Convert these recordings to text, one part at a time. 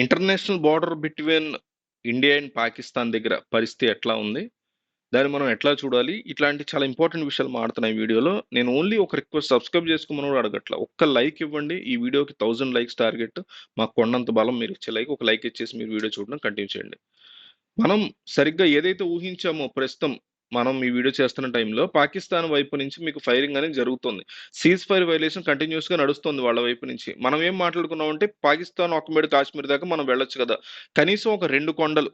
International border between India and Pakistan దగ్గర పరిస్థితి ఎట్లా ఉంది? దాన్ని మనం ఎట్లా చూడాలి? ఇట్లాంటి చాలా ఇంపార్టెంట్ విషయాలు మాడుతున్నాయి ఈ వీడియోలో. నేను ఓన్లీ ఒక రిక్వెస్ట్ సబ్స్క్రైబ్ చేసుకోమని కూడా అడగట్ల. ఒక్క లైక్ ఇవ్వండి. ఈ వీడియోకి థౌజండ్ లైక్స్ టార్గెట్. మాకు కొండంత బలం మీరు ఇచ్చే లైక్. ఒక లైక్ ఇచ్చేసి మీరు వీడియో చూడడం కంటిన్యూ చేయండి. మనం సరిగ్గా ఏదైతే ఊహించామో ప్రస్తుతం మనం ఈ వీడియో చేస్తున్న టైంలో పాకిస్తాన్ వైపు నుంచి మీకు ఫైరింగ్ అనేది జరుగుతుంది. సీజ్ ఫైర్ వైలేషన్ కంటిన్యూయస్‌గా నడుస్తుంది వాళ్ళ వైపు నుంచి. మనం ఏం మాట్లాడుకున్నాం అంటే పాకిస్తాన్ ఆక్యుపైడ్ కాశ్మీర్ దాకా మనం వెళ్ళొచ్చు కదా! కనీసం ఒక రెండు కొండలు,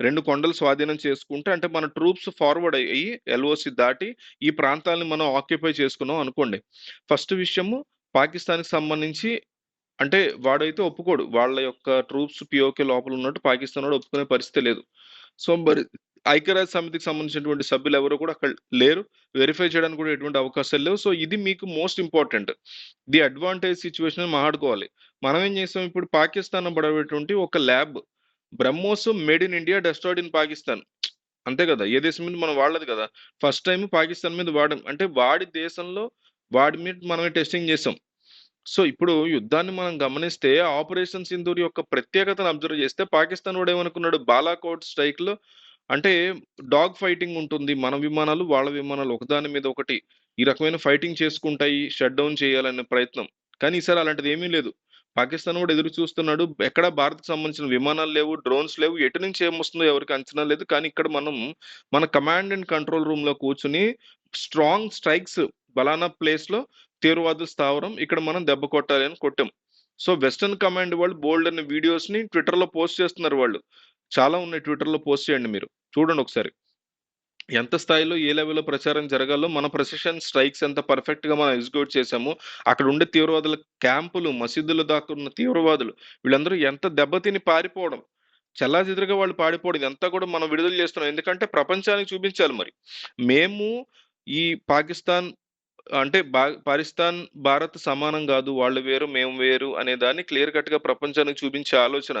రెండు కొండలు స్వాధీనం చేసుకుంటే అంటే మన ట్రూప్స్ ఫార్వర్డ్ అయ్యి ఎల్ఓసి దాటి ఈ ప్రాంతాలను మనం ఆక్యుపై చేసుకున్నాం అనుకోండి. ఫస్ట్ విషయము పాకిస్తాన్‌కి సంబంధించి అంటే వాడైతే ఒప్పుకోడు. వాళ్ళ యొక్క ట్రూప్స్ పిఓకే లోపల ఉన్నట్టు పాకిస్తాన్ వాడు ఒప్పుకునే పరిస్థితి లేదు. సో, మరి ఐక్యరాజ్య సమితికి సంబంధించినటువంటి సభ్యులు ఎవరు కూడా అక్కడ లేరు. వెరిఫై చేయడానికి కూడా ఎటువంటి అవకాశాలు లేవు. సో, ఇది మీకు most important. The advantage situation మాట్లాడుకోవాలి. మనం ఏం చేస్తాం ఇప్పుడు పాకిస్తాన్ పడేటువంటి ఒక lab BrahMos made in India destroyed in Pakistan. అంతే కదా! ఏ దేశం మీద మనం వాడలేదు కదా! ఫస్ట్ టైం పాకిస్తాన్ మీద వాడడం అంటే వాడి దేశంలో వాడి మీద మనమే టెస్టింగ్ చేసాం. సో, ఇప్పుడు యుద్ధాన్ని మనం గమనిస్తే ఆపరేషన్ సింధూర్ యొక్క ప్రత్యేకతను అబ్జర్వ్ చేస్తే పాకిస్తాన్ వాడు ఏమనుకున్నాడు బాలాకోట్ స్ట్రైక్‌లో అంటే డాగ్ ఫైటింగ్ ఉంటుంది. మన విమానాలు, వాళ్ళ విమానాలు ఒకదాని మీద ఒకటి ఈ రకమైన ఫైటింగ్ చేసుకుంటాయి. షట్ డౌన్ చేయాలనే ప్రయత్నం. కానీ ఈసారి అలాంటిది ఏమీ లేదు. పాకిస్తాన్ కూడా ఎదురు చూస్తున్నాడు. ఎక్కడ భారత్‌కి సంబంధించిన విమానాలు లేవు, డ్రోన్స్ లేవు. ఎటు నుంచి ఏమొస్తుందో ఎవరికీ అంచనా లేదు. కానీ ఇక్కడ మనం మన కమాండ్ అండ్ కంట్రోల్ రూమ్‌లో కూర్చొని స్ట్రాంగ్ స్ట్రైక్స్ బలానా ప్లేస్‌లో తీవ్రవాద స్థావరం. ఇక్కడ మనం దెబ్బ కొట్టాలి అని కొట్టాం. సో, వెస్టర్న్ కమాండ్ వాళ్ళు బోల్డ్ అనే వీడియోస్‌ని ట్విట్టర్‌లో పోస్ట్ చేస్తున్నారు వాళ్ళు. చాలా ఉన్నాయి ట్విట్టర్‌లో పోస్ట్ చేయండి మీరు. చూడండి ఒకసారి. ఎంత స్థాయిలో ఏ లెవెల్‌లో ప్రచారం జరగాలో మన ప్రసిషన్ స్ట్రైక్స్ ఎంత పర్ఫెక్ట్‌గా మనం ఎగ్జిక్యూట్ చేశాము అక్కడ ఉండే తీవ్రవాదుల క్యాంపులు, మసీదుల్లో దాక్కున్న తీవ్రవాదులు వీళ్ళందరూ ఎంత దెబ్బతిని పారిపోవడం. చెల్లాచెదురుగా వాళ్ళు పారిపోవడం ఇదంతా కూడా మనం విడుదల చేస్తున్నాం. ఎందుకంటే ప్రపంచానికి చూపించాలి మరి. మేము ఈ పాకిస్తాన్ అంటే బా పాకిస్తాన్, భారత్ సమానం కాదు వాళ్ళు వేరు, మేము వేరు అనే దాన్ని క్లియర్ కట్‌గా ప్రపంచానికి చూపించే ఆలోచన.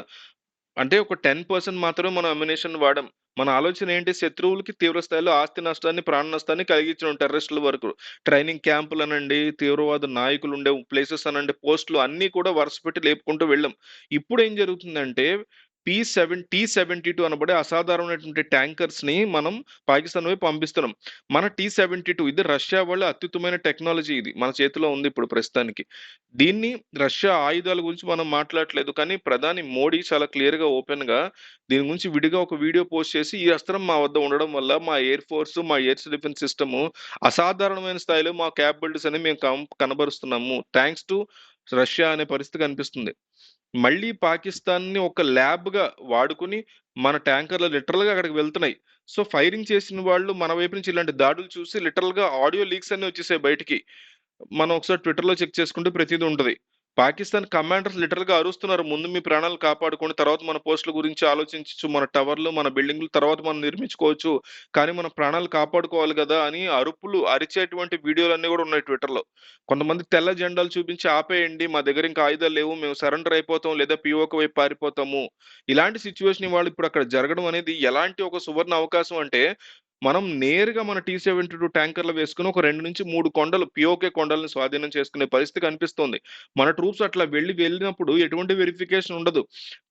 అంటే ఒక 10% మాత్రమే మనం అమ్యునేషన్ వాడం మన ఆలోచన ఏంటి శత్రువులకి తీవ్ర స్థాయిలో ఆస్తి నష్టాన్ని, ప్రాణ నష్టాన్ని కలిగించడం టెర్రరిస్టుల వరకు. ట్రైనింగ్ క్యాంపులు అనండి తీవ్రవాద నాయకులు ఉండే ప్లేసెస్ అనండి, పోస్టులు అన్నీ కూడా వరుసపెట్టి లేపుకుంటూ వెళ్ళాం. ఏం జరుగుతుందంటే పీ సెవెన్ టీ-72 అనబడే అసాధారణమైనటువంటి ట్యాంకర్స్‌ని మనం పాకిస్తాన్ వైపు పంపిస్తున్నాం. మన టీ-72 ఇది రష్యా వాళ్ళ అత్యుత్తమైన టెక్నాలజీ ఇది. మన చేతిలో ఉంది ఇప్పుడు ప్రస్తుతానికి. దీన్ని రష్యా ఆయుధాల గురించి మనం మాట్లాడట్లేదు. కానీ ప్రధాని మోడీ చాలా క్లియర్‌గా ఓపెన్‌గా దీని గురించి విడిగా ఒక వీడియో పోస్ట్ చేసి ఈ అస్త్రం మా వద్ద ఉండడం వల్ల మా ఎయిర్ ఫోర్స్, మా ఎయిర్ డిఫెన్స్ సిస్టమ్ అసాధారణమైన స్థాయిలో మా క్యాపబిలిటీస్ అనేవి మేము కనబరుస్తున్నాము. థ్యాంక్స్ టు రష్యా అనే పరిస్థితి కనిపిస్తుంది. మళ్ళీ పాకిస్తాన్‌ని ఒక ల్యాబ్‌గా వాడుకొని మన ట్యాంకర్‌లు లిటరల్‌గా అక్కడికి వెళ్తున్నాయి. సో, ఫైరింగ్ చేసిన వాళ్ళు మన వైపు నుంచి ఇలాంటి దాడులు చూసి లిటరల్‌గా ఆడియో లీక్స్ అన్నీ వచ్చేసాయి బయటికి. మనం ఒకసారి ట్విట్టర్‌లో చెక్ చేసుకుంటే ప్రతిదీ ఉంటుంది పాకిస్తాన్ కమాండర్స్ లిటరల్‌గా అరుస్తున్నారు. ముందు మీ ప్రాణాలు కాపాడుకోండి. తర్వాత మన పోస్టుల గురించి ఆలోచించొచ్చు. మన టవర్లు, మన బిల్డింగ్లు తర్వాత మనం నిర్మించుకోవచ్చు. కానీ మన ప్రాణాలు కాపాడుకోవాలి కదా అని అరుపులు అరిచేటువంటి వీడియోలన్నీ కూడా ఉన్నాయి ట్విట్టర్‌లో. కొంతమంది తెల్ల జెండాలు చూపించి ఆపేయండి. మా దగ్గర ఇంకా ఆయుధాలు లేవు. మేము సరెండర్ అయిపోతాం. లేదా పిఓకి వైపు పారిపోతాము. ఇలాంటి సిచ్యువేషన్ ఇవాళ ఇప్పుడు అక్కడ జరగడం అనేది ఎలాంటి ఒక సువర్ణ అవకాశం అంటే మనం నేరుగా మన టీ-72 ట్యాంకర్‌లు వేసుకుని ఒక 2-3 కొండలు పిఓకే కొండలను స్వాధీనం చేసుకునే పరిస్థితి కనిపిస్తోంది. మన ట్రూప్స్ అట్లా వెళ్ళి వెళ్ళినప్పుడు ఎటువంటి వెరిఫికేషన్ ఉండదు.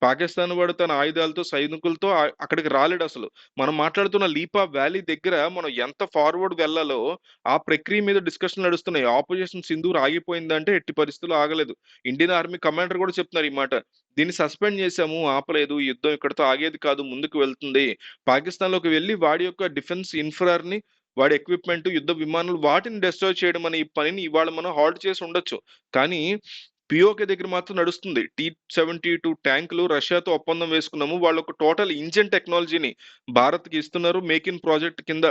పాకిస్తాన్ వాడు తన ఆయుధాలతో, సైనికులతో అక్కడికి రాలేడు అసలు మనం మాట్లాడుతున్న లీపా వ్యాలీ దగ్గర మనం ఎంత ఫార్వర్డ్ వెళ్ళాలో ఆ ప్రక్రియ మీద డిస్కషన్ నడుస్తున్నాయి. ఆపోజిషన్ సింధూర్ ఆగిపోయిందంటే ఎట్టి పరిస్థితులు ఆగలేదు. ఇండియన్ ఆర్మీ కమాండర్ కూడా చెప్తున్నారు ఈ మాట. దీన్ని సస్పెండ్ చేశాము ఆపలేదు. యుద్ధం ఇక్కడతో ఆగేది కాదు. ముందుకు వెళ్తుంది. పాకిస్తాన్‌లోకి వెళ్ళి వాడి యొక్క డిఫెన్స్ ఇన్ఫ్రాని వాడి ఎక్విప్‌మెంట్, యుద్ధ విమానాలు వాటిని డిస్ట్రాయ్ చేయడం అనే ఈ పనిని ఇవాళ మనం హాల్ట్ చేసి ఉండొచ్చు. కానీ పిఓకే దగ్గర మాత్రం నడుస్తుంది. టీ-72 ట్యాంకులు రష్యాతో ఒప్పందం వేసుకున్నాము. వాళ్ళు ఒక టోటల్ ఇంజిన్ టెక్నాలజీని భారత్‌కి ఇస్తున్నారు. మేక్ ఇన్ ప్రాజెక్ట్ కింద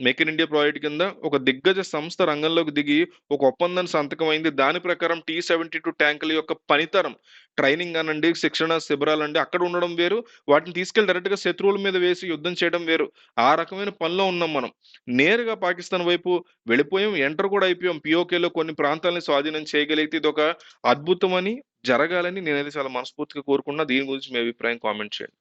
మేక్ ఇన్ ఇండియా ప్రాజెక్ట్ కింద ఒక దిగ్గజ సంస్థ రంగంలోకి దిగి ఒక ఒప్పందం సంతకం అయింది. దాని ప్రకారం టీ-72 ట్యాంకుల యొక్క పనితరం ట్రైనింగ్ అనండి, శిక్షణ శిబిరాలండి అక్కడ ఉండడం వేరు. వాటిని తీసుకెళ్ళి డైరెక్ట్‌గా శత్రువుల మీద వేసి యుద్ధం చేయడం వేరు. ఆ రకమైన పనిలో ఉన్నాం మనం. నేరుగా పాకిస్తాన్ వైపు వెళ్ళిపోయాం. ఎంటర్ కూడా అయిపోయాం. పిఓకేలో కొన్ని ప్రాంతాలను స్వాధీనం చేయగలిగితే ఇది ఒక అద్భుతమని, జరగాలని నేనైతే చాలా మనస్ఫూర్తిగా కోరుకున్నా దీని గురించి మీ అభిప్రాయం కామెంట్ చేయండి.